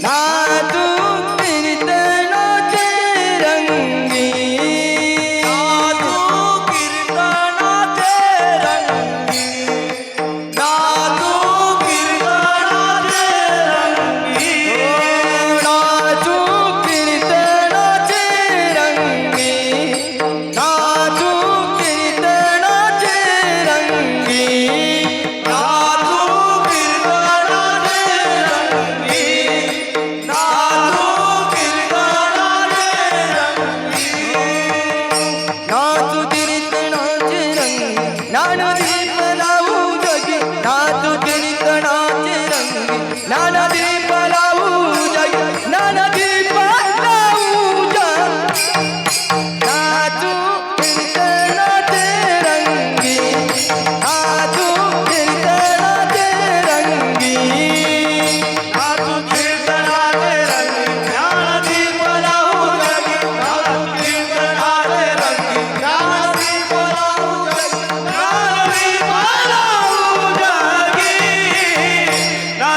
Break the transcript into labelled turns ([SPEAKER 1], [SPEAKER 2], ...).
[SPEAKER 1] Nah, ನಾನದೀಪಲವು Jaya ನಾನದೀಪ